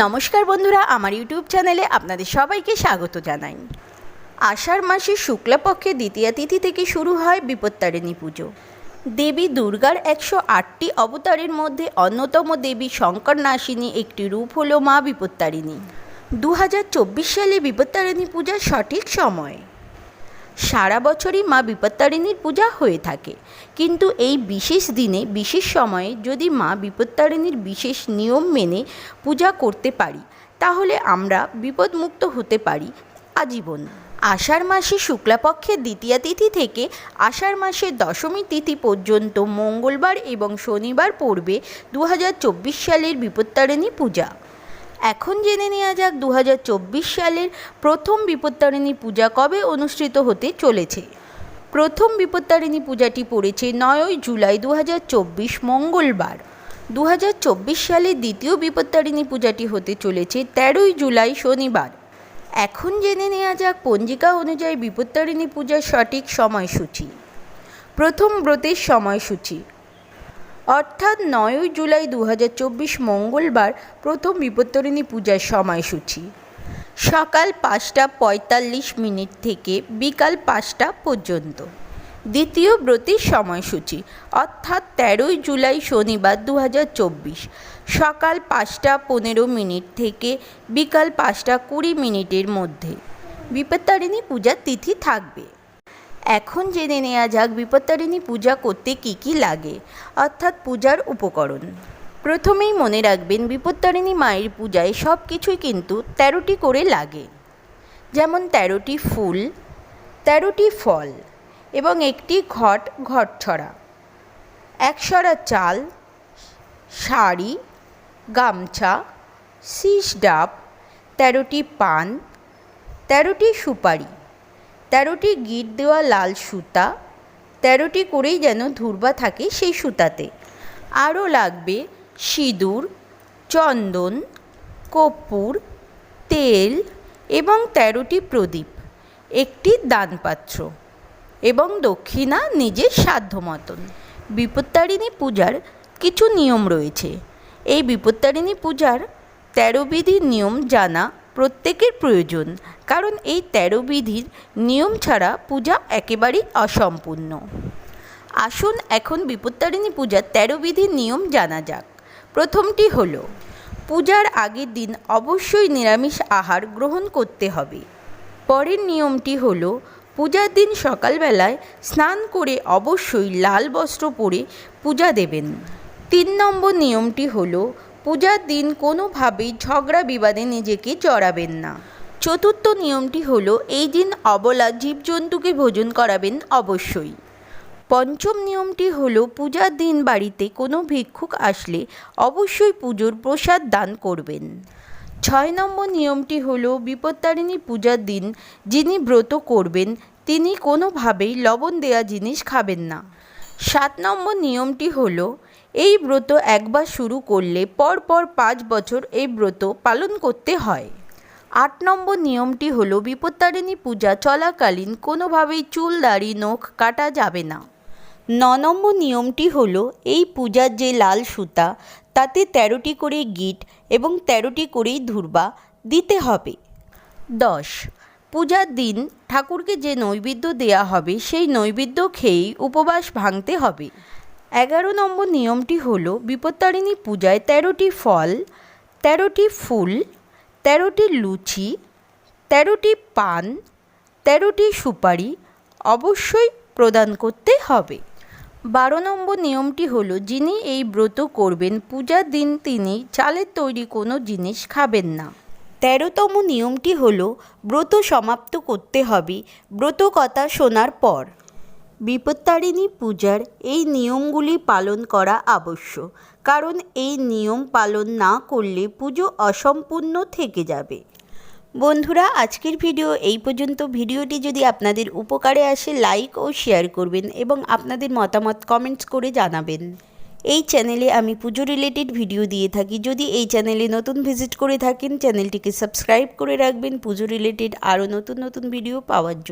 নমস্কার বন্ধুরা, আমার ইউটিউব চ্যানেলে আপনাদের সবাইকে স্বাগত জানাই। আষাঢ় মাসের শুক্লাপক্ষে দ্বিতীয়া তিথি থেকে শুরু হয় বিপত্তারিণী পুজো। দেবী দুর্গার একশো আটটি অবতারের মধ্যে অন্যতম দেবী শঙ্কর নাসিনী একটি রূপ হল মা বিপত্তারিণী। দু হাজার চব্বিশ সালে বিপত্তারিণী পূজার সঠিক সময়। সারা বছরই মা বিপত্তারিণীর পূজা হয়ে থাকে। কিন্তু এই বিশেষ দিনে, বিশেষ সময়ে যদি মা বিপত্তারিণীর বিশেষ নিয়ম মেনে পূজা করতে পারি, তাহলে আমরা বিপদমুক্ত হতে পারি আজীবন। আষাঢ় মাসে শুক্লাপক্ষের দ্বিতীয়া তিথি থেকে আষাঢ় মাসের দশমী তিথি পর্যন্ত মঙ্গলবার এবং শনিবার পড়বে দু হাজার চব্বিশ সালের বিপত্তারিণী পূজা। এখন জেনে নেওয়া যাক দু হাজার চব্বিশ সালের প্রথম বিপত্তারিণী পূজা কবে অনুষ্ঠিত হতে চলেছে। প্রথম বিপত্তারিণী পূজাটি পড়েছে নয়ই জুলাই দু হাজার চব্বিশ মঙ্গলবার। দু সালের দ্বিতীয় বিপত্তারিণী পূজাটি হতে চলেছে তেরোই জুলাই শনিবার। এখন জেনে নেওয়া যাক পঞ্জিকা অনুযায়ী বিপত্তারিণী পূজার সঠিক সময়সূচি। প্রথম ব্রতের সময়সূচি। অর্থাৎ নয়ই জুলাই দু হাজার চব্বিশ মঙ্গলবার প্রথম বিপত্তরিণী পূজার সময়সূচি। সকাল পাঁচটা পঁয়তাল্লিশ মিনিট থেকে বিকাল পাঁচটা পর্যন্ত। দ্বিতীয় ব্রতের সময়সূচি, অর্থাৎ তেরোই জুলাই শনিবার দু হাজার চব্বিশ। সকাল পাঁচটা পনেরো মিনিট থেকে বিকাল পাঁচটা কুড়ি মিনিটের মধ্যে। বিপত্তারিণী পূজার তিথি থাকবে। এখন জেনে নেওয়া যাক বিপত্তারিণী পূজা করতে কি কি লাগে। অর্থাৎ পূজার উপকরণ। প্রথমেই মনে রাখবেন, বিপত্তারিণী মায়ের পূজায় সব কিছুই কিন্তু তেরোটি করে লাগে। যেমন তেরোটি ফুল, তেরোটি ফল এবং একটি ঘট, ঘটছড়া। একশরা চাল, শাড়ি, গামছা, শীষ ডাব, তেরোটি পান, তেরোটি সুপারি। তেরোটি গিট দেওয়া লাল সুতা, তেরোটি করেই যেন ধুরবা থাকে সেই সুতাতে। আরও লাগবে সিঁদুর, চন্দন কর্পূর তেল এবং তেরোটি প্রদীপ, একটি দানপাত্র এবং দক্ষিণা নিজের সাধ্য মতন বিপত্তারিণী পূজার কিছু নিয়ম রয়েছে। এই বিপত্তারিণী পূজার তেরো বিধির নিয়ম জানা প্রত্যেকের প্রয়োজন, কারণ এই তেরো বিধির নিয়ম ছাড়া পূজা একেবারেই অসম্পূর্ণ। আসুন এখন বিপত্তারিণী পূজার তেরো বিধির নিয়ম জানা যাক। প্রথমটি হল, পূজার আগের দিন অবশ্যই নিরামিষ আহার গ্রহণ করতে হবে। পরের নিয়মটি হল, পূজার দিন সকালবেলায় স্নান করে অবশ্যই লাল বস্ত্র পরে পূজা দেবেন। তিন নম্বর নিয়মটি হল পূজার দিন কোনোভাবেই ঝগড়া বিবাদে নিজেকে জড়াবেন না। চতুর্থ নিয়মটি হল, এই দিন অবলা জীবজন্তুকে ভোজন করাবেন অবশ্যই। পঞ্চম নিয়মটি হল, পূজার দিন বাড়িতে কোনো ভিক্ষুক আসলে অবশ্যই পুজোর প্রসাদ দান করবেন। ছয় নম্বর নিয়মটি হল বিপত্তারিণী পূজার দিন যিনি ব্রত করবেন, তিনি কোনোভাবেই লবণ দেয়া জিনিস খাবেন না। সাত নম্বর নিয়মটি হল এই ব্রত একবার শুরু করলে পর পর পাঁচ বছর এই ব্রত পালন করতে হয়। আট নম্বর নিয়মটি হলো বিপত্তারিণী পূজা চলাকালীন কোনোভাবেই চুল, দাড়ি, নখ কাটা যাবে না। ন নম্বর নিয়মটি হলো এই পূজার যে লাল সুতা, তাতে তেরোটি করে গিট এবং তেরোটি করেই ধুরবা দিতে হবে। দশ, পূজার দিন ঠাকুরকে যে নৈবেদ্য দেয়া হবে, সেই নৈবেদ্য খেয়েই উপবাস ভাঙতে হবে। এগারো নম্বর নিয়মটি হল, বিপত্তারিণী পূজায় তেরোটি ফল, তেরোটি ফুল, তেরোটি লুচি, তেরোটি পান, তেরোটি সুপারি অবশ্যই প্রদান করতে হবে। বারো নম্বর নিয়মটি হল, যিনি এই ব্রত করবেন পূজার দিন তিনি চালের তৈরি কোনো জিনিস খাবেন না। তেরোতম নিয়মটি হলো, ব্রত সমাপ্ত করতে হবে ব্রত কথা শোনার পর। বিপত্তারিণী পূজার এই নিয়মগুলি পালন করা আবশ্যক। কারণ এই নিয়ম পালন না করলে পুজো অসম্পূর্ণ থেকে যাবে। বন্ধুরা, আজকের ভিডিও এই পর্যন্ত। ভিডিওটি যদি আপনাদের উপকারে আসে, লাইক ও শেয়ার করবেন এবং আপনাদের মতামত কমেন্টস করে জানাবেন। এই চ্যানেলে আমি পুজো রিলেটেড ভিডিও দিয়ে থাকি। যদি এই চ্যানেলে নতুন ভিজিট করে থাকেন, চ্যানেলটিকে সাবস্ক্রাইব করে রাখবেন পুজো রিলেটেড আরও নতুন নতুন ভিডিও পাওয়ার জন্য।